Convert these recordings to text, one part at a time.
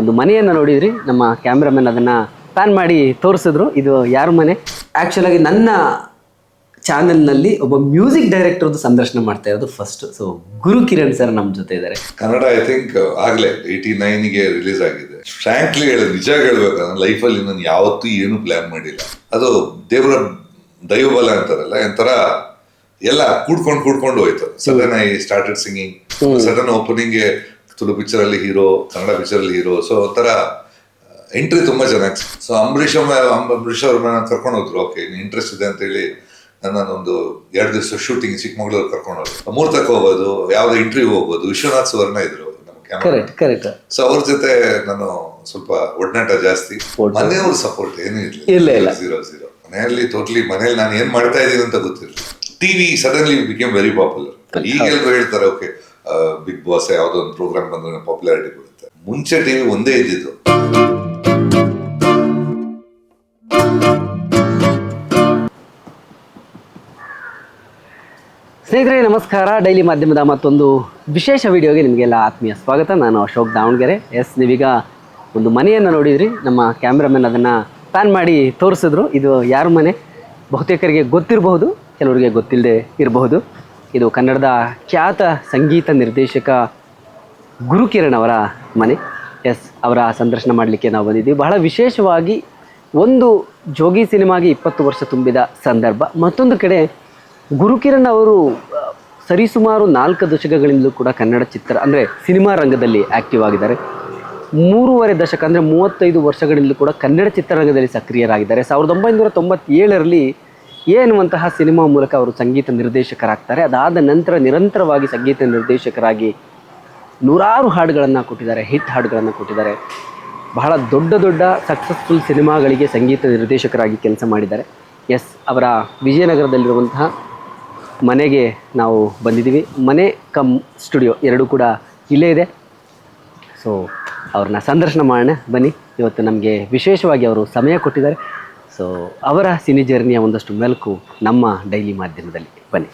ಒಂದು ಮನೆಯನ್ನು ನೋಡಿದ್ರಿ. ನಮ್ಮ ಕ್ಯಾಮ್ರಾಮನ್ ಅದನ್ನು ಪ್ಯಾನ್ ಮಾಡಿ ತೋರಿಸಿದ್ರು. ಇದು ಯಾರ ಮನೆ? ಆ್ಯಕ್ಚುಲಾಗಿ ನನ್ನ ಚಾನೆಲ್ನಲ್ಲಿ ಒಬ್ಬ ಮ್ಯೂಸಿಕ್ ಡೈರೆಕ್ಟರ್ದು ಸಂದರ್ಶನ ಮಾಡ್ತಾ ಇರೋದು first so Guru Kiran sir ನಮ್ಮ ಜೊತೆ ಇದ್ದಾರೆ. ಕನ್ನಡ ಐ ಥಿಂಕ್ ಆಗಲೇ ಏಯ್ಟಿ ನೈನ್ಗೆ ರಿಲೀಸ್ ಆಗಿದೆ. ಫ್ರಾಂಕ್ಲಿ ಹೇಳಿ ನಿಜ ಹೇಳ್ಬೇಕು ನನ್ನ ಲೈಫಲ್ಲಿ ನಾನು ಯಾವತ್ತೂ ಏನು ಪ್ಲಾನ್ ಮಾಡಿಲ್ಲ. ಅದು ದೇವರ ದೈವಬಲ ಅಂತಾರಲ್ಲ ಒಂಥರ ಎಲ್ಲ ಕೂಡ್ಕೊಂಡು ಕೂಡ್ಕೊಂಡು ಹೋಯ್ತು. Sudden I started singing sudden opening Tulu picture ಅಲ್ಲಿ ಹೀರೋ ಕನ್ನಡ ಪಿಕ್ಚರ್ ಅಲ್ಲಿ ಹೀರೋ ಸೊ ಒಂಥರ ಎಂಟ್ರಿ ತುಂಬಾ ಚೆನ್ನಾಗಿ ಸೊ ಅಂಬರೀಷ್ ಅವ್ರ ಮೇಲೆ ಕರ್ಕೊಂಡು ಹೋದ್ರು. ಓಕೆ ಇಂಟ್ರೆಸ್ಟ್ ಇದೆ ಅಂತ ಹೇಳಿ ನನ್ನೊಂದು ಎರಡು ದಿವಸ ಶೂಟಿಂಗ್ ಚಿಕ್ಕಮಗಳೂರು ಕರ್ಕೊಂಡು ಹೋದ್ರು. ಮೂರ್ತಕ್ಕೆ ಹೋಗೋದು ಯಾವ್ದು ಇಂಟರ್ವ್ಯೂ ಹೋಗ್ಬೋದು. ವಿಶ್ವನಾಥ್ ಸುವರ್ಣ ಇದ್ರು ಸೊ ಅವ್ರ ಜೊತೆ ನಾನು ಸ್ವಲ್ಪ ಒಡನಾಟ ಜಾಸ್ತಿ. ಮನೆಯವ್ರ ಸಪೋರ್ಟ್ ಏನೂ ಇರಲಿಲ್ಲ. ಜೀರೋ ಜೀರೋ ಮನೆಯಲ್ಲಿ ಟೋಟ್ಲಿ ಮನೇಲಿ ನಾನು ಏನ್ ಮಾಡ್ತಾ ಇದ್ದೀನಿ ಅಂತ ಗೊತ್ತಿರಲಿಲ್ಲ. TV suddenly became very popular ಈಗ ಎಲ್ರು ಹೇಳ್ತಾರೆ ಓಕೆ ಬಿಗ್ ಬಾಸ್ ಯಾವ್ದೋ ಒಂದು ಪ್ರೋಗ್ರಾಮ್ ಬಂದ್ರೆ ಪಾಪ್ಯುಲಾರಿಟಿ ಬರುತ್ತೆ ಮುಂಚೆ ಟಿವಿ ಒಂದೇ ಇದ್ದಿದ್ದು. ಸ್ನೇಹಿತರೆ, ನಮಸ್ಕಾರ. ಡೈಲಿ ಮಾಧ್ಯಮದ ಮತ್ತೊಂದು ವಿಶೇಷ ವಿಡಿಯೋಗೆ ನಿಮಗೆಲ್ಲ ಆತ್ಮೀಯ ಸ್ವಾಗತ. ನಾನು ಅಶೋಕ್ ದಾವಣಗೆರೆ. ಎಸ್, ನೀವೀಗ ಒಂದು ಮನೆಯನ್ನು ನೋಡಿದ್ರಿ. ನಮ್ಮ ಕ್ಯಾಮ್ರಾಮನ್ ಅದನ್ನು ಪ್ಯಾನ್ ಮಾಡಿ ತೋರಿಸಿದ್ರು. ಇದು ಯಾರ ಮನೆ? ಬಹುತೇಕರಿಗೆ ಗೊತ್ತಿರಬಹುದು. ಕೆಲವರಿಗೆ ಗೊತ್ತಿಲ್ಲದೆ ಇರಬಹುದು. ಇದು ಕನ್ನಡದ ಖ್ಯಾತ ಸಂಗೀತ ನಿರ್ದೇಶಕ ಗುರುಕಿರಣ್ ಅವರ ಮನೆ. ಎಸ್, ಅವರ ಸಂದರ್ಶನ ಮಾಡಲಿಕ್ಕೆ ನಾವು ಬಂದಿದ್ದೀವಿ. ಬಹಳ ವಿಶೇಷವಾಗಿ ಒಂದು ಜೋಗಿ ಸಿನಿಮಾಗೆ ಇಪ್ಪತ್ತು ವರ್ಷ ತುಂಬಿದ ಸಂದರ್ಭ. ಮತ್ತೊಂದು ಕಡೆ ಗುರುಕಿರಣ್ ಅವರು ಸರಿಸುಮಾರು ನಾಲ್ಕು ದಶಕಗಳಿಂದಲೂ ಕೂಡ ಕನ್ನಡ ಚಿತ್ರ, ಅಂದರೆ ಸಿನಿಮಾ ರಂಗದಲ್ಲಿ ಆ್ಯಕ್ಟಿವ್ ಆಗಿದ್ದಾರೆ. ಮೂರುವರೆ ದಶಕ, ಅಂದರೆ ಮೂವತ್ತೈದು ವರ್ಷಗಳಿಂದಲೂ ಕೂಡ ಕನ್ನಡ ಚಿತ್ರರಂಗದಲ್ಲಿ ಸಕ್ರಿಯರಾಗಿದ್ದಾರೆ. ಸಾವಿರದ ಒಂಬೈನೂರ ತೊಂಬತ್ತೇಳರಲ್ಲಿ ಏನುವಂತಹ ಸಿನಿಮಾ ಮೂಲಕ ಅವರು ಸಂಗೀತ ನಿರ್ದೇಶಕರಾಗ್ತಾರೆ, ಅದಾದ ನಂತರ ನಿರಂತರವಾಗಿ ಸಂಗೀತ ನಿರ್ದೇಶಕರಾಗಿ ನೂರಾರು ಹಾಡುಗಳನ್ನು ಕೊಟ್ಟಿದ್ದಾರೆ, ಹಿಟ್ ಹಾಡುಗಳನ್ನು ಕೊಟ್ಟಿದ್ದಾರೆ. ಬಹಳ ದೊಡ್ಡ ದೊಡ್ಡ ಸಕ್ಸಸ್ಫುಲ್ ಸಿನಿಮಾಗಳಿಗೆ ಸಂಗೀತ ನಿರ್ದೇಶಕರಾಗಿ ಕೆಲಸ ಮಾಡಿದ್ದಾರೆ. ಎಸ್ ಅವರ ವಿಜಯನಗರದಲ್ಲಿರುವಂತಹ ಮನೆಗೆ ನಾವು ಬಂದಿದ್ದೀವಿ. ಮನೆ ಕಮ್ ಸ್ಟುಡಿಯೋ ಎರಡೂ ಕೂಡ ಇಲ್ಲೇ ಇದೆ. ಸೊ ಅವ್ರನ್ನ ಸಂದರ್ಶನ ಮಾಡೋಣ. ಬನ್ನಿ, ಇವತ್ತು ನಮಗೆ ವಿಶೇಷವಾಗಿ ಅವರು ಸಮಯ ಕೊಟ್ಟಿದ್ದಾರೆ. ಸೊ ಅವರ ಸಿನಿ ಜರ್ನಿಯ ಒಂದಷ್ಟು ಮೆಲುಕು ನಮ್ಮ ಡೈಲಿ ಮಾಧ್ಯಮದಲ್ಲಿ. ಬನ್ನಿ.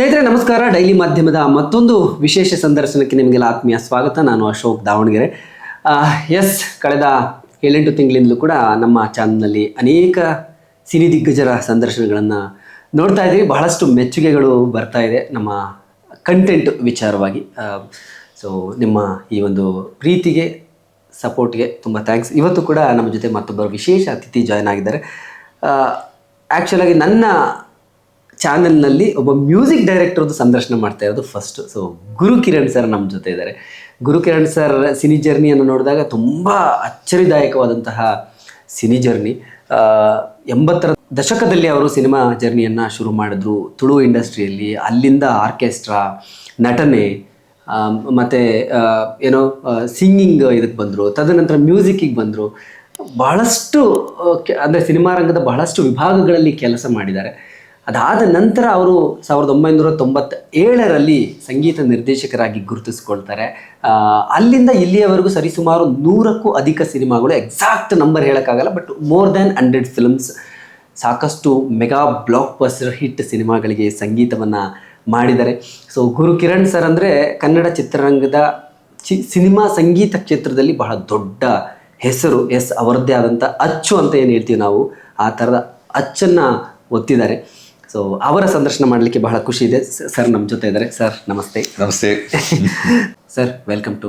ಸ್ನೇಹಿತರೆ, ನಮಸ್ಕಾರ. ಡೈಲಿ ಮಾಧ್ಯಮದ ಮತ್ತೊಂದು ವಿಶೇಷ ಸಂದರ್ಶನಕ್ಕೆ ನಿಮಗೆಲ್ಲ ಆತ್ಮೀಯ ಸ್ವಾಗತ. ನಾನು ಅಶೋಕ್ ದಾವಣಗೆರೆ. ಎಸ್ ಕಳೆದ ಏಳೆಂಟು ತಿಂಗಳಿಂದಲೂ ಕೂಡ ನಮ್ಮ ಚಾನಲ್ನಲ್ಲಿ ಅನೇಕ ಸಿನಿ ದಿಗ್ಗಜರ ಸಂದರ್ಶನಗಳನ್ನು ನೋಡ್ತಾ ಇದ್ದೀವಿ. ಬಹಳಷ್ಟು ಮೆಚ್ಚುಗೆಗಳು ಬರ್ತಾ ಇದೆ ನಮ್ಮ ಕಂಟೆಂಟ್ ವಿಚಾರವಾಗಿ. ಸೊ ನಿಮ್ಮ ಈ ಒಂದು ಪ್ರೀತಿಗೆ ಸಪೋರ್ಟ್ಗೆ ತುಂಬ ಥ್ಯಾಂಕ್ಸ್ ಇವತ್ತು ಕೂಡ ನಮ್ಮ ಜೊತೆ ಮತ್ತೊಬ್ಬರು ವಿಶೇಷ ಅತಿಥಿ ಜಾಯ್ನ್ ಆಗಿದ್ದಾರೆ. ಆ್ಯಕ್ಚುಲಾಗಿ ನನ್ನ ಚಾನೆಲ್ನಲ್ಲಿ ಒಬ್ಬ ಮ್ಯೂಸಿಕ್ ಡೈರೆಕ್ಟರ್ದು ಸಂದರ್ಶನ ಮಾಡ್ತಾ ಇರೋದು first so Guru Kiran sir ನಮ್ಮ ಜೊತೆ ಇದ್ದಾರೆ. ಗುರು ಕಿರಣ್ ಸರ್ ಸಿನಿ ಜರ್ನಿಯನ್ನು ನೋಡಿದಾಗ ತುಂಬ ಅಚ್ಚರಿದಾಯಕವಾದಂತಹ ಸಿನಿ ಜರ್ನಿ ಎಂಬತ್ತರ ದಶಕದಲ್ಲಿ ಅವರು ಸಿನಿಮಾ ಜರ್ನಿಯನ್ನು ಶುರು ಮಾಡಿದ್ರು. ತುಳು ಇಂಡಸ್ಟ್ರಿಯಲ್ಲಿ, ಅಲ್ಲಿಂದ ಆರ್ಕೆಸ್ಟ್ರಾ ನಟನೆ ಮತ್ತು ಏನೋ ಸಿಂಗಿಂಗ್ ಇದಕ್ಕೆ ಬಂದರು. ತದನಂತರ ಮ್ಯೂಸಿಕ್ಕಿಗೆ ಬಂದರು. ಬಹಳಷ್ಟು ಅಂದರೆ ಸಿನಿಮಾ ರಂಗದ ಬಹಳಷ್ಟು ವಿಭಾಗಗಳಲ್ಲಿ ಕೆಲಸ ಮಾಡಿದ್ದಾರೆ. ಅದಾದ ನಂತರ ಅವರು ಸಾವಿರದ ಒಂಬೈನೂರ ತೊಂಬತ್ತ ಏಳರಲ್ಲಿ ಸಂಗೀತ ನಿರ್ದೇಶಕರಾಗಿ ಗುರುತಿಸ್ಕೊಳ್ತಾರೆ. ಅಲ್ಲಿಂದ ಇಲ್ಲಿಯವರೆಗೂ ಸರಿಸುಮಾರು ನೂರಕ್ಕೂ ಅಧಿಕ ಸಿನಿಮಾಗಳು ಎಕ್ಸಾಕ್ಟ್ ನಂಬರ್ ಹೇಳೋಕ್ಕಾಗಲ್ಲ but more than hundred films ಸಾಕಷ್ಟು ಮೆಗಾ ಬ್ಲಾಕ್ ಬಸ್ಟರ್ ಹಿಟ್ ಸಿನಿಮಾಗಳಿಗೆ ಸಂಗೀತವನ್ನು ಮಾಡಿದ್ದಾರೆ. ಸೊ ಗುರು ಕಿರಣ್ ಸರ್ ಅಂದರೆ ಕನ್ನಡ ಚಿತ್ರರಂಗದ ಚಿ, ಸಿನಿಮಾ ಸಂಗೀತ ಕ್ಷೇತ್ರದಲ್ಲಿ ಬಹಳ ದೊಡ್ಡ ಹೆಸರು, ಎಸ್ ಅವರದ್ದೇ ಆದಂಥ ಅಚ್ಚು ಅಂತ ಏನು ಹೇಳ್ತೀವಿ ನಾವು, ಆ ಥರದ ಅಚ್ಚನ್ನು ಒತ್ತಿದ್ದಾರೆ. ಸೊ ಅವರ ಸಂದರ್ಶನ ಮಾಡಲಿಕ್ಕೆ ಬಹಳ ಖುಷಿ ಇದೆ. ಸರ್ ನಮ್ಮ ಜೊತೆ ಇದ್ದಾರೆ. ಸರ್ ನಮಸ್ತೆ. ನಮಸ್ತೆ. ಸರ್ ವೆಲ್ಕಮ್ ಟು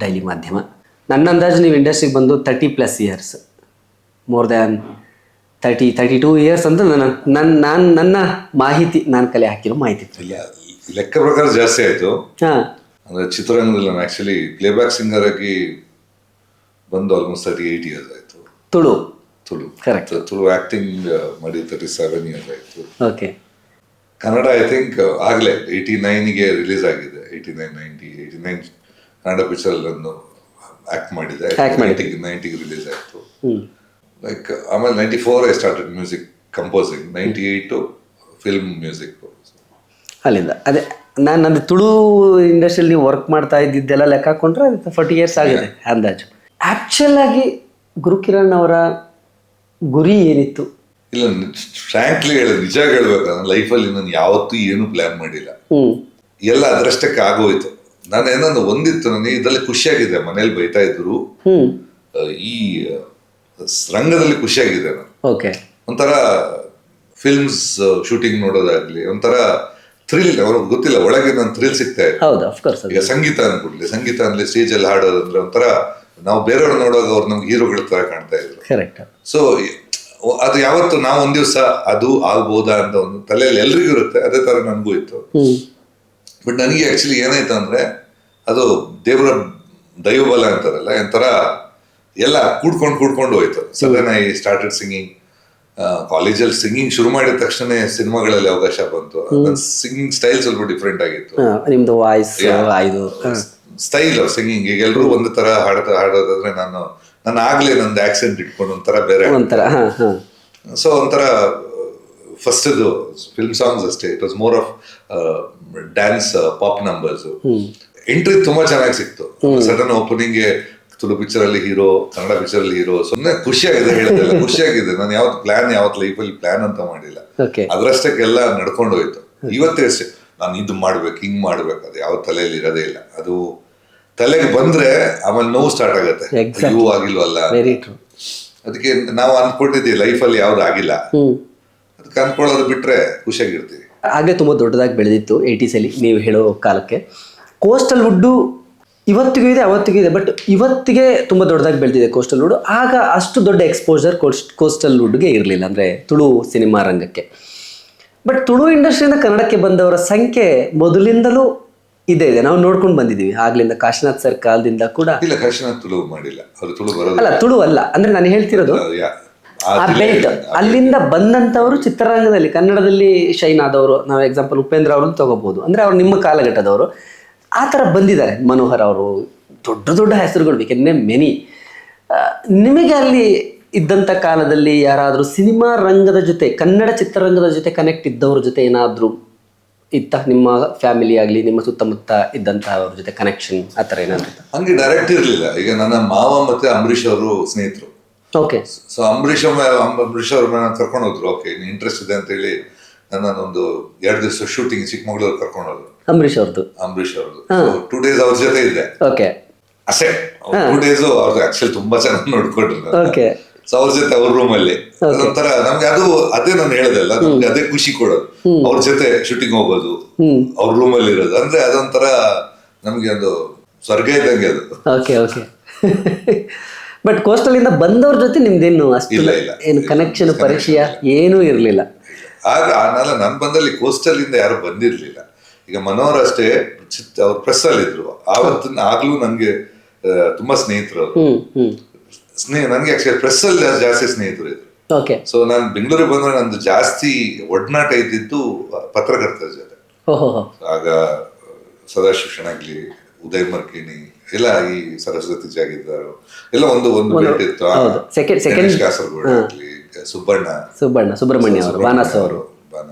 ಡೈಲಿ ಮಾಧ್ಯಮ ನನ್ನ ಅಂದಾಜು ನೀವು ಇಂಡಸ್ಟ್ರಿಗೆ ಬಂದು thirty plus years more than thirty thirty two years ಅಂತ ನನ್ನ ನನ್ನ ನಾನು ನನ್ನ ಮಾಹಿತಿ ನಾನು ಕಲೆ ಹಾಕಿರೋ ಮಾಹಿತಿ. ಲೆಕ್ಕ ಪ್ರಕಾರ ಜಾಸ್ತಿ ಆಯಿತು. ಹಾಂ. ಅಂದರೆ ಚಿತ್ರರಂಗದಲ್ಲಿ ನಾನು ಆ್ಯಕ್ಚುಲಿ ಪ್ಲೇಬ್ಯಾಕ್ ಸಿಂಗರ್ ಆಗಿ ಬಂದು ಆಲ್ಮೋಸ್ಟ್ ತರ್ಟಿ ಏಯ್ಟ್ ಇಯರ್ಸ್ ಆಯಿತು. ತುಳು. ತುಳು. ಕರೆಕ್ಟ್ ತುಳು ಆಕ್ಟಿಂಗ್ ಮಾಡಿ ತರ್ಟಿ ಸೆವೆನ್ ಇಯರ್ಸ್ ಆಯಿತು. ಓಕೆ ಕನ್ನಡ ಐ ಥಿಂಕ್ ಆಗಲೇ ಏಯ್ಟಿ ನೈನ್ಗೆ ರಿಲೀಸ್ ಆಗಿದೆ. Eighty nine ninety eighty nine Kannada picture ನಾನು ಆ್ಯಕ್ಟ್ ಮಾಡಿದೆ. ನೈಂಟಿಗೆ ನೈಂಟಿಗೆ ರಿಲೀಸ್ ಆಯಿತು. ಲೈಕ್ ಆಮೇಲೆ ninety four I started music composing ninety eight film music ಅಲ್ಲಿಂದ. ಅದೇ ನಾನು ನಂದು ತುಳು ಇಂಡಸ್ಟ್ರಿಯಲ್ಲಿ ನೀವು ವರ್ಕ್ ಮಾಡ್ತಾ ಇದ್ದಿದ್ದೆಲ್ಲ ಲೆಕ್ಕ ಹಾಕೊಂಡ್ರೆ ಫಾರ್ಟಿ ಇಯರ್ಸ್ ಆಗಿದೆ ಅಂದಾಜು. ಆ್ಯಕ್ಚುಲ್ ಆಗಿ ಗುರುಕಿರಣ್ ಅವರ ಗುರಿ ಏನಿತ್ತು? ಇಲ್ಲ ಫ್ರಾಂಕ್ಲಿ ಹೇಳ ನಿಜ ಹೇಳ್ಬೇಕಂದ್ರೆ ಲೈಫಲ್ಲಿ ನಾನು ಯಾವತ್ತೂ ಏನು ಪ್ಲಾನ್ ಮಾಡಿಲ್ಲ. ಎಲ್ಲ ಅದರಷ್ಟಕ್ಕೆ ಆಗೋಯ್ತು. ನಾನು ಏನಂದ್ರೆ ಒಂದಿತ್ತು ನನಗೆ ಇದರಲ್ಲಿ ಖುಷಿಯಾಗಿದೆ ಮನೇಲಿ ಬೈತಾ ಇದ್ರು ಈ ರಂಗದಲ್ಲಿ ಖುಷಿಯಾಗಿದೆ ನಾನು. ಓಕೆ. ಒಂಥರ ಫಿಲ್ಮ್ಸ್ ಶೂಟಿಂಗ್ ನೋಡೋದಾಗ್ಲಿ ಒಂಥರ ಥ್ರಿಲ್ ಅವ್ರಿಗೆ ಗೊತ್ತಿಲ್ಲ ಒಳಗೆ ನಾನು ಥ್ರಿಲ್ ಸಿಗ್ತಾ ಇದೆ ಈಗ ಸಂಗೀತ ಅನ್ಕೊಡ್ಲಿ ಸಂಗೀತ ಅಂದ್ರೆ ಸ್ಟೇಜ್ ಅಲ್ಲಿ ಹಾಡೋದಂದ್ರೆ ಒಂಥರ ನಾವು ಬೇರೆಯವ್ರು ನೋಡೋದು ಅವ್ರು ನಮ್ಗೆ ಹೀರೋಗಳ ತರ ಕಾಣ್ತಾ ಇದ್ರು. ಕರೆಕ್ಟ್ ಸೊ ಅದು ಯಾವತ್ತು ನಾವು ಒಂದ್ ದಿವಸ ಅದು ಆಗ್ಬೋದಾ ಅಂತ ಒಂದು ತಲೆಯಲ್ಲಿ ಎಲ್ರಿಗೂ ಇರುತ್ತೆ. ಅದೇ ತರ ನನಗೂ ಇತ್ತು. ಬಟ್ ನನಗೆ ಆಕ್ಚುಲಿ ಏನಾಯ್ತು ಅಂದ್ರೆ ಅದು ದೇವರ ದೈವಬಲ ಅಂತಾರಲ್ಲ ಒಂಥರ ಎಲ್ಲ ಕೂಡ್ಕೊಂಡು ಕೂಡ್ಕೊಂಡು ಹೋಯ್ತು. ಸಡನ್ ಐ ಸ್ಟಾರ್ಟೆಡ್ ಸಿಂಗಿಂಗ್ ಕಾಲೇಜಲ್ಲಿ ಸಿಂಗಿಂಗ್ ಶುರು ಮಾಡಿದ ತಕ್ಷಣ ಸಿನಿಮಾಗಳಲ್ಲಿ ಅವಕಾಶ ಬಂತು. ಸಿಂಗಿಂಗ್ ಸ್ಟೈಲ್ ಸ್ವಲ್ಪ ಡಿಫ್ರೆಂಟ್ ಆಗಿತ್ತು. ನಿಮ್ದು ವಾಯ್ಸ್ ಸ್ಟೈಲ್ ಸಿಂಗಿಂಗ್ ಈಗ ಎಲ್ಲರೂ ಒಂದು ತರ ಹಾಡ್ತಾ ಹಾಡೋದಾದ್ರೆ ನಾನು ನಾನು ಆಗ್ಲೇ ನಂದು ಆಕ್ಸಿಡೆಂಟ್ ಇಟ್ಕೊಂಡು ಒಂಥರ ಬೇರೆ. ಒಂಥರ ಸೊ ಒಂಥರ ಫಸ್ಟ್ ಇದು ಫಿಲ್ಮ್ ಸಾಂಗ್ಸ್ ಅಷ್ಟೇ. It was more of dance pop numbers entry ತುಂಬಾ ಚೆನ್ನಾಗಿ ಸಿಕ್ತು. ಸಡನ್ ಓಪನಿಂಗ್ ತುಳು ಪಿಕ್ಚರ್ ಅಲ್ಲಿ ಹೀರೋ ಕನ್ನಡ ಪಿಕ್ಚರ್ ಅಲ್ಲಿ ಹೀರೋ ಸುಮ್ಮನೆ ಖುಷಿಯಾಗಿದೆ ಹೇಳಿದ್ರೆ ಖುಷಿಯಾಗಿದೆ. ನಾನು ಯಾವತ್ತು ಪ್ಲಾನ್ ಯಾವತ್ತು ಲೈಫಲ್ಲಿ ಪ್ಲಾನ್ ಅಂತ ಮಾಡಿಲ್ಲ. ಅದ್ರಷ್ಟಕ್ಕೆಲ್ಲ ನಡ್ಕೊಂಡು ಹೋಯ್ತು. ಇವತ್ತೇ ಅಷ್ಟೇ. ನಾನು ಇದು ಮಾಡ್ಬೇಕು ಹಿಂಗ್ ಮಾಡ್ಬೇಕು. ಅದು ಯಾವ ತಲೆಯಲ್ಲಿ ಇರೋದೇ ಇಲ್ಲ. ಅದು ತಲೆಗೆ ಬಂದ್ರೆ ಆಮೇಲೆ ನೋವು ಸ್ಟಾರ್ಟ್ ಆಗುತ್ತೆ. ಇವು ಆಗಿಲ್ವಲ್ಲ ಅದಕ್ಕೆ ನಾವು ಅನ್ಕೊಂಡಿದ್ದೀವಿ ಲೈಫಲ್ಲಿ ಯಾವ್ದು ಆಗಿಲ್ಲ. ಅದಕ್ಕೆ ಅನ್ಕೊಳ್ಳೋದು ಬಿಟ್ರೆ ಖುಷಿಯಾಗಿರ್ತೀವಿ. ಆಗಲೇ ತುಂಬ ದೊಡ್ಡದಾಗಿ ಬೆಳೆದಿತ್ತು ಏಯ್ಟೀಸಲ್ಲಿ ನೀವು ಹೇಳೋ ಕಾಲಕ್ಕೆ. ಕೋಸ್ಟಲ್ ವುಡ್ಡು ಇವತ್ತಿಗೂ ಇದೆ ಅವತ್ತಿಗೂ ಇದೆ ಬಟ್ ಇವತ್ತಿಗೆ ತುಂಬ ದೊಡ್ಡದಾಗಿ ಬೆಳೆದಿದೆ ಕೋಸ್ಟಲ್ ವುಡ್ ಆಗ ಅಷ್ಟು ದೊಡ್ಡ ಎಕ್ಸ್ಪೋಜರ್ ಕೋಸ್ಟಲ್ ವುಡ್ಗೆ ಇರಲಿಲ್ಲ ಅಂದರೆ ತುಳು ಸಿನಿಮಾ ರಂಗಕ್ಕೆ. ಬಟ್ ತುಳು ಇಂಡಸ್ಟ್ರಿಯಿಂದ ಕನ್ನಡಕ್ಕೆ ಬಂದವರ ಸಂಖ್ಯೆ ಮೊದಲಿಂದಲೂ ಇದೆ ಇದೆ. ನಾವು ನೋಡ್ಕೊಂಡು ಬಂದಿದ್ದೀವಿ. ಆಗ್ಲಿಂದ ಕಾಶಿನಾಥ್ ಸರ್ ಕಾಲದಿಂದ ಕೂಡ ಇಲ್ಲ ತುಳು ಮಾಡಿಲ್ಲ. ಅವರು ತುಳು ಬರೋದು ಅಲ್ಲ ತುಳು ಅಲ್ಲ. ಅಂದ್ರೆ ನಾನು ಹೇಳ್ತಿರೋದು ಆ ಆ ಬೆಲ್ಟ್ ಅಲ್ಲಿಂದ ಬಂದಂಥವರು ಚಿತ್ರರಂಗದಲ್ಲಿ ಕನ್ನಡದಲ್ಲಿ ಶೈನ್ ಆದವರು ನಾವು ಎಕ್ಸಾಂಪಲ್ ಉಪೇಂದ್ರ ಅವ್ರನ್ನ ತಗೋಬಹುದು ಅಂದ್ರೆ ಅವ್ರು ನಿಮ್ಮ ಕಾಲಘಟ್ಟದವರು. ಆ ಥರ ಬಂದಿದ್ದಾರೆ ಮನೋಹರ್ ಅವರು. ದೊಡ್ಡ ದೊಡ್ಡ ಹೆಸರುಗಳು ಬೇಕೆನ್ನೆ ಮೆನಿ ನಿಮಗೆ ಅಲ್ಲಿ ಇದ್ದಂಥ ಕಾಲದಲ್ಲಿ ಯಾರಾದರೂ ಸಿನಿಮಾ ರಂಗದ ಜೊತೆ ಕನ್ನಡ ಚಿತ್ರರಂಗದ ಜೊತೆ ಕನೆಕ್ಟ್ ಇದ್ದವ್ರ ಜೊತೆ ಏನಾದರೂ ಇತ್ತ ನಿಮ್ಮ ಫ್ಯಾಮಿಲಿ ಆಗಲಿ ನಿಮ್ಮ ಸುತ್ತಮುತ್ತ ಇದ್ದಂಥವ್ರ ಜೊತೆ ಕನೆಕ್ಷನ್ ಆ ಥರ ಏನಾದ್ರು ಹಂಗೆ ಡೈರೆಕ್ಟ್ ಇರಲಿಲ್ಲ. ಈಗ ನನ್ನ ಮಾವ ಮತ್ತೆ ಅಂಬರೀಷ್ ಅವರು ಸ್ನೇಹಿತರು. ಓಕೆ ಸೊ ಅಂಬರೀಷ್ ಅಂಬರೀಷ್ ಅವರು ಕರ್ಕೊಂಡು ಹೋದ್ರು ಓಕೆ ಇಂಟ್ರೆಸ್ಟ್ ಇದೆ ಅಂತ ಹೇಳಿ ನನ್ನ ಒಂದು ಎರಡು ದಿವಸ ಶೂಟಿಂಗ್ ಚಿಕ್ಕಮಗಳೂರು ಕರ್ಕೊಂಡು ಹೋದ್ರು ಅಂಬರೀಷ್ ಅವ್ರದ್ದು ಅಂಬರೀಷ್ ಅವ್ರದ್ದು ಟೂ ಡೇಸ್ ಅವ್ರ ಜೊತೆ ಇದೆ ಓಕೆ ಅಷ್ಟೇ. ಟೂ ಡೇಸ್ ಅವ್ರದ್ದು ಆಕ್ಚುಲಿ ತುಂಬಾ ಚೆನ್ನಾಗಿ ನೋಡ್ಕೊಂಡ್ರು. ಓಕೆ ಸೊ ಅವ್ರ ಜೊತೆ ಅವ್ರ ರೂಮ್ ಅಲ್ಲಿ. ಅದೊಂಥರ ನಮ್ಗೆ ಅದು ಅದೇ ನಾನು ಹೇಳದಲ್ಲ ನಮ್ಗೆ ಅದೇ ಖುಷಿ ಕೊಡೋದು. ಅವ್ರ ಜೊತೆ ಶೂಟಿಂಗ್ ಹೋಗೋದು ಅವ್ರ ರೂಮ್ ಅಲ್ಲಿ ಇರೋದು. ಅಂದ್ರೆ ಅದೊಂಥರ ನಮ್ಗೆ ಒಂದು ಸ್ವರ್ಗ ಇದ್ದಂಗೆ ಅದು. ಓಕೆ ಓಕೆ ಬಟ್ ಕೋಸ್ಟಲಿಂದ ಬಂದವ್ರ ಜೊತೆ ನಿಮ್ದೇನು ಅಷ್ಟು ಇಲ್ಲ, ಇಲ್ಲ. ಏನು ಕನೆಕ್ಷನ್ ಪರಿಚಯ ಏನೂ ಇರಲಿಲ್ಲ? ಆಗ ಆಮೇಲೆ ನಾನು ಬಂದಲ್ಲಿ ಕೋಸ್ಟಲ್ ಇಂದ ಯಾರು ಬಂದಿರಲಿಲ್ಲ. ಈಗ ಮನೋಹರ್ ಅಷ್ಟೇ ಅವ್ರು ಪ್ರೆಸ್ ಅಲ್ಲಿ ಇದ್ರು ಆವತ್ತು ಆಗ್ಲೂ ನನ್ಗೆ ಆ, ತುಂಬಾ ಸ್ನೇಹಿತರು ಸ್ನೇಹ ನನ್ಗೆ ಆಕ್ಚುಲಿ ಪ್ರೆಸ್ ಅಲ್ಲಿ ಜಾಸ್ತಿ ಸ್ನೇಹಿತರು ಇದ್ರು. ಓಕೆ ಸೊ ನಾನು ಬೆಂಗಳೂರಿಗೆ ಬಂದ್ರೆ ನಂದು ಜಾಸ್ತಿ ಒಡನಾಟ ಇದ್ದಿದ್ದು ಪತ್ರಕರ್ತರ ಜೊತೆ. ಆಗ ಸದಾ ಶಿಕ್ಷಣ ಆಗ್ಲಿ ಉದಯ್ ಮರ್ಕಿಣಿ ಎಲ್ಲ ಈ ಸರಸ್ವತಿ ಜಾಗಿದ್ದಾರು ಎಲ್ಲ ಒಂದು ಒಂದು ಬೆಟ್ ಇತ್ತು. ಆ, ಹೌದು. Second- second- ಗಣೇಶ್ ಕಾಸರಗೋಡು ಆಗ್ಲಿ ಸುಬ್ಬಣ್ಣ. ಸುಬ್ಬಣ್ಣ ಸುಬ್ರಹ್ಮಣ್ಯ ಅವರು ಬಾನಸ್ ಅವರು. ಬಾನ.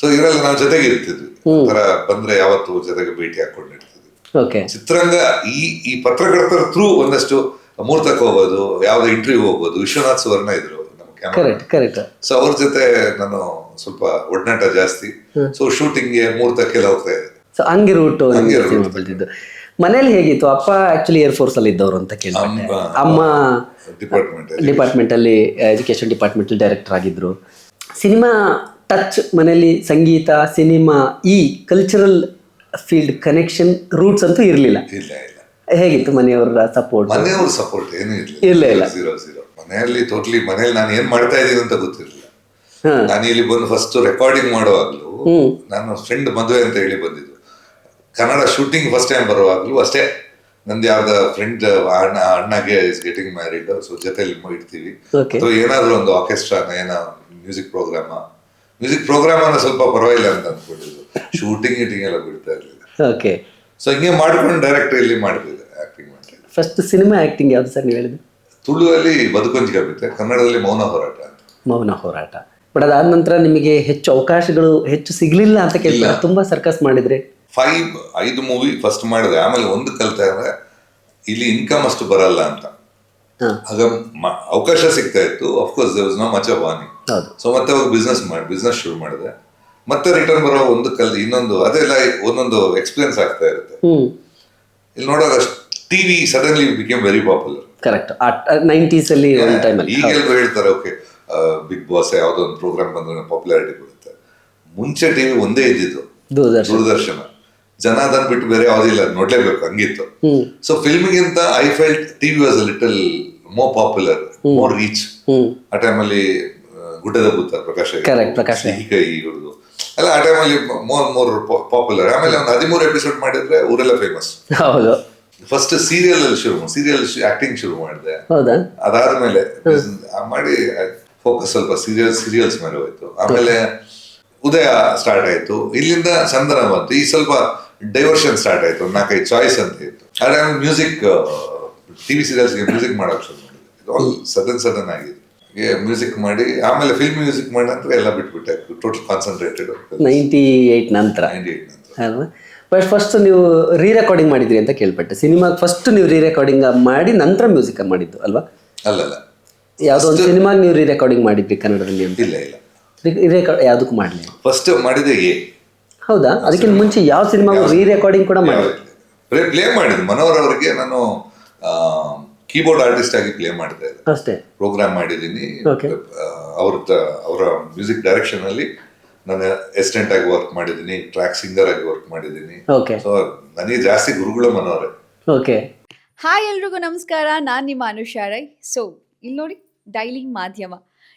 ಸೊ ಇವರೆಲ್ಲ ನಾವು ಜೊತೆಗೆ ಇರ್ತಿದ್ವಿ. ಒಂಥರ ಬಂದ್ರೆ ಯಾವತ್ತು ಜೊತೆಗೆ ಭೇಟಿ ಹಾಕೊಂಡಿರ್ತಿದ್ವಿ ಚಿತ್ರಂಗ ಈ ಈ ಪತ್ರಕರ್ತರ ಥ್ರೂ ಒಂದಷ್ಟು ಮುಹೂರ್ತಕ್ಕೆ ಹೋಗೋದು ಯಾವ್ದು ಇಂಟರ್ವ್ಯೂ ಹೋಗ್ಬೋದು ವಿಶ್ವನಾಥ್ ಸುವರ್ಣ ಇದ್ರು ಕರೆಕ್ಟ್ ಕರೆಕ್ಟ್ ಸೊ ಅವ್ರ ಜೊತೆ ನಾನು ಸ್ವಲ್ಪ ಒಡನಾಟ ಜಾಸ್ತಿ. ಸೊ ಶೂಟಿಂಗ್ಗೆ ಮುಹೂರ್ತಕ್ಕೆಲ್ಲ ಹೋಗ್ತಾ ಇದ್ದೆ. ಸೊ ಹಂಗೆ ರೂಟ್ ಬೆಳೆದಿದ್ದು ಮನೇಲಿ ಹೇಗಿತ್ತು? ಅಪ್ಪ ಆಕ್ಚುಲಿ ಏರ್ ಫೋರ್ಸ್ ಅಲ್ಲಿ ಇದ್ದವರು ಅಂತ ಕೇಳ್ಪಟ್ಟೆ. ಅಮ್ಮ- ಡಿಪಾರ್ಟ್ಮೆಂಟ್ ಡಿಪಾರ್ಟ್ಮೆಂಟ್ ಅಲ್ಲಿ. ಎಜುಕೇಶನ್ ಡಿಪಾರ್ಟ್ಮೆಂಟ್ ಡೈರೆಕ್ಟರ್ ಆಗಿದ್ರು. ಸಿನಿಮಾ ಟಚ್ ಮನೆಯಲ್ಲಿ ಸಂಗೀತ ಸಿನಿಮಾ ಈ ಕಲ್ಚರಲ್ ಫೀಲ್ಡ್ ಕನೆಕ್ಷನ್ ರೂಟ್ಸ್ ಅಂತೂ ಇರಲಿಲ್ಲ. ಹೇಗಿತ್ತು ಮನೆಯವರ ಸಪೋರ್ಟ್ ಮನೆಯವರ ಸಪೋರ್ಟ್ ಏನೂ ಇಲ್ಲ, ಇಲ್ಲ. ಜೀರೋ ಜೀರೋ ಮನೆಯಲ್ಲಿ ಟೋಟ್ಲಿ ಮನೆಯಲ್ಲಿ ನಾನು ಏನ್ ಮಾಡ್ತಾ ಇದ್ದೀನಿ ಅಂತ ಗೊತ್ತಿರಲಿಲ್ಲ. ನಾನು ಇಲ್ಲಿ ಬಂದು ಫಸ್ಟ್ ರೆಕಾರ್ಡಿಂಗ್ ಮಾಡುವಾಗ್ಲೂ ನಾನು ಫ್ರೆಂಡ್ ಮದುವೆ ಅಂತ ಹೇಳಿ ಬಂದಿದ್ದು ಕನ್ನಡ ಶೂಟಿಂಗ್ ಫಸ್ಟ್ ಟೈಮ್ ಬರುವಾಗ್ಲೂ ಅಷ್ಟೇ. ನಂದು ಯಾವ್ದ ಫ್ರೆಂಡ್ ಅಣ್ಣ ಅಣ್ಣಗೆ ಇಸ್ ಗೆಟಿಂಗ್ ಮ್ಯಾರಿಡ್ ಸೊ ಜೊತೆಲಿ ಇಡ್ತೀವಿ ಅಥವಾ ಏನಾದ್ರು ಒಂದು ಆರ್ಕೆಸ್ಟ್ರಾ ಏನೋ ಮ್ಯೂಸಿಕ್ ಪ್ರೋಗ್ರಾಮ ಮ್ಯೂಸಿಕ್ ಪ್ರೋಗ್ರಾಮ್ ಅನ್ನ ಸ್ವಲ್ಪ ಪರವಾಗಿಲ್ಲ ಅಂತ ಅಂದ್ಕೊಂಡಿದ್ದು ಶೂಟಿಂಗ್ ಗೀಟಿಂಗ್ ಎಲ್ಲ ಬಿಡ್ತಾ ಇರ್ಲಿಲ್ಲ. ಓಕೆ ಸೊ ಹಿಂಗೆ ಮಾಡ್ಕೊಂಡು ಡೈರೆಕ್ಟ್ ಇಲ್ಲಿ ಮಾಡಿದ್ದೆ ಆಕ್ಟಿಂಗ್ ಮಾಡ್ತಿದ್ದೆ ಫಸ್ಟ್ ಸಿನಿಮಾ ಆ್ಯಕ್ಟಿಂಗ್ ಯಾವುದು ಸರ್ ನೀವು ಹೇಳಿದ್ದು? ತುಳುವಲ್ಲಿ ಬದುಕೊಂಜಿಗೆ ಬಿಟ್ಟೆ ಕನ್ನಡದಲ್ಲಿ ಮೌನ ಹೋರಾಟ ಅಂತ. ಮೌನ ಹೋರಾಟ. ಬಟ್ ಅದಾದ ನಂತರ ನಿಮಗೆ ಹೆಚ್ಚು ಅವಕಾಶಗಳು ಹೆಚ್ಚು ಸಿಗಲಿಲ್ಲ ಅಂತ ಕೇಳ್ತಾರೆ ತುಂಬಾ ಸರ್ಕಸ್ ಮಾಡಿದ್ರೆ? ಫೈವ್ ಐದು ಮೂವಿ ಫಸ್ಟ್ ಮಾಡಿದ್ರೆ ಆಮೇಲೆ ಒಂದು ಕಲಿತಾ ಅಂದ್ರೆ ಇಲ್ಲಿ ಇನ್ಕಮ್ ಅಷ್ಟು ಬರಲ್ಲ ಅಂತ. ಆಗ ಅವಕಾಶ ಸಿಗ್ತಾ ಇತ್ತು. Of course there was no much uh Wani so ಮತ್ತೆ ಅವಾಗ ಬಿಸ್ನೆಸ್ ಮಾಡಿ ಬಿಸ್ನೆಸ್ ಶುರು ಮಾಡಿದೆ. ಮತ್ತೆ ರಿಟರ್ನ್ ಬರೋ ಒಂದು ಕಲ್ ಇನ್ನೊಂದು ಅದೆಲ್ಲ ಒಂದೊಂದು ಎಕ್ಸ್ಪೀರಿಯನ್ಸ್ ಆಗ್ತಾ ಇರುತ್ತೆ. ಇಲ್ಲಿ ನೋಡೋದು TV suddenly became very popular correct nineties ಅಲ್ಲಿ ಈಗ ಹೇಳ್ತಾರೆ ಓಕೆ ಬಿಗ್ ಬಾಸ್ ಯಾವ್ದೋ ಒಂದು ಪ್ರೋಗ್ರಾಮ್ ಬಂದ್ರೆ ಪಾಪ್ಯುಲಾರಿಟಿ ಬರುತ್ತೆ ಮುಂಚೆ ಟಿವಿ ಒಂದೇ ಇದ್ದಿದ್ದು. ದೂರದರ್ಶನ. ಜನ ಅದನ್ನ ಬಿಟ್ಟು ಬೇರೆ ಯಾವ್ದಿಲ್ಲ ನೋಡ್ಲೇಬೇಕು ಹಂಗಿತ್ತು. So ಫಿಲ್ಮಿಗಿಂತ I felt TV was little more popular more reach ಆ ಟೈಮಲ್ಲಿ ಗುಡ್ಡದ ಭೂತ ಪ್ರಕಾಶ್ ಪ್ರಕಾಶ್. ಈಗ ಕೈ ಎಲ್ಲ ಆ ಟೈಮಲ್ಲಿ ಮೋರ್ ಮೋರ್ ಪಾಪ್ಯುಲರ್ ಆಮೇಲೆ ಒಂದು ಹದಿಮೂರು ಎಪಿಸೋಡ್ ಮಾಡಿದ್ರೆ ಊರೆಲ್ಲ ಫೇಮಸ್ ಹೌದು. ಫಸ್ಟ್ ಸೀರಿಯಲ್ ಅಲ್ಲಿ ಶುರು ಸೀರಿಯಲ್ ಆಕ್ಟಿಂಗ್ ಶುರು ಮಾಡಿದೆ. ಅದಾದ್ಮೇಲೆ ಮಾಡಿ ಫೋಕಸ್ ಸ್ವಲ್ಪ ಸೀರಿಯಲ್ ಸೀರಿಯಲ್ಸ್ ಮೇಲೆ ಹೋಯ್ತು. ಆಮೇಲೆ ಉದಯ ಸ್ಟಾರ್ಟ್ ಆಯ್ತು. ಇಲ್ಲಿಂದ ಚಂದನ ಬಂತು. ಈ ಸ್ವಲ್ಪ ಡೈವರ್ಷನ್ ಸ್ಟಾರ್ಟ್ ಆಯ್ತು. ನಾಲ್ಕೈದು ಚಾಯ್ಸ್ ಅಂತ ಇತ್ತು. ಆದ್ರೆ ಮ್ಯೂಸಿಕ್ ಟಿವಿ ಸೀರಿಯಲ್ಸ್ಗೆ ಮ್ಯೂಸಿಕ್ ಮಾಡೋಕೆ ಶುರು ಮಾಡಿದೆ. ಸದನ್ ಸದನ್ ಸಡನ್ ಸಡನ್ ಆಗಿದೆ. ಮ್ಯೂಸಿಕ್ ಮಾಡಿ ಆಮೇಲೆ ಫಿಲ್ಮ್ ಮ್ಯೂಸಿಕ್ ಮಾಡಿ ನಂತರ ಎಲ್ಲ ಬಿಟ್ಬಿಟ್ಟೆ. ಟೋಟಲ್ ಕಾನ್ಸಂಟ್ರೇಟೆಡ್ ನೈಂಟಿ ಏಯ್ಟ್ ನಂತರ? ಬಟ್ ಫಸ್ಟ್ ನೀವು ರೀ ರೆಕಾರ್ಡಿಂಗ್ ಮಾಡಿದ್ರಿ ಅಂತ ಕೇಳ್ಪಟ್ಟೆ. ಸಿನಿಮಾ ಫಸ್ಟ್ ನೀವು ರೀ ರೆಕಾರ್ಡಿಂಗ್ ಮಾಡಿ ನಂತರ ಮ್ಯೂಸಿಕ್ ಮಾಡಿದ್ದು ಅಲ್ವಾ? ಅಲ್ಲಲ್ಲ. ಯಾವುದೋ ಒಂದು ಸಿನಿಮಾಗೆ ನೀವು ರೀ ರೆಕಾರ್ಡಿಂಗ್ ಮಾಡಿದ್ರಿ ಕನ್ನಡದಲ್ಲಿ ಅಂತ. ಇಲ್ಲ ಇಲ್ಲ. ರೆಕಾರ್ಡ್ ಯಾವುದಕ್ಕೂ ಮಾಡಲಿ ಫಸ್ಟ್ ಮಾಡಿದೆ ಎ ಹೌದಾ? ಅದಕ್ಕಿಂತ ಮುಂಚೆ ಯಾವ ಸಿನಿಮಾಗೂ ರೀ ರೆಕಾರ್ಡಿಂಗ್ ಕೂಡ ಮಾಡಿದ್ರಿ ಪ್ಲೇ ಮಾಡಿದ್ದು. ಮನೋಹರ್ ಅವರಿಗೆ ನಾನು ಕೀಬೋರ್ಡ್ ಆರ್ಟಿಸ್ಟ್ ಆಗಿ ಪ್ಲೇ ಮಾಡ್ತಾ ಇದ್ದೆ ಅಷ್ಟೇ. ಪ್ರೋಗ್ರಾಮ್ ಮಾಡಿದ್ದೀನಿ. ಅವ್ರ ಅವರ ಮ್ಯೂಸಿಕ್ ಡೈರೆಕ್ಷನ್ ಅಲ್ಲಿ ನಾನು ಅಸಿಸ್ಟೆಂಟ್ ಆಗಿ ವರ್ಕ್ ಮಾಡಿದ್ದೀನಿ ಟ್ರ್ಯಾಕ್ ಸಿಂಗರ್ ಆಗಿ ವರ್ಕ್ ಮಾಡಿದ್ದೀನಿ. ಸೊ ನನಗೆ ಜಾಸ್ತಿ ಗುರುಗಳು ಮನೋರೆ ಓಕೆ ಹಾಯ್ ಎಲ್ರಿಗೂ ನಮಸ್ಕಾರ. ನಾನು ನಿಮ್ಮ ಅನುಷಾ ರೈ. ಸೊ ಇಲ್ಲಿ ನೋಡಿ ಡೈಲಿ ಮಾಧ್ಯಮ.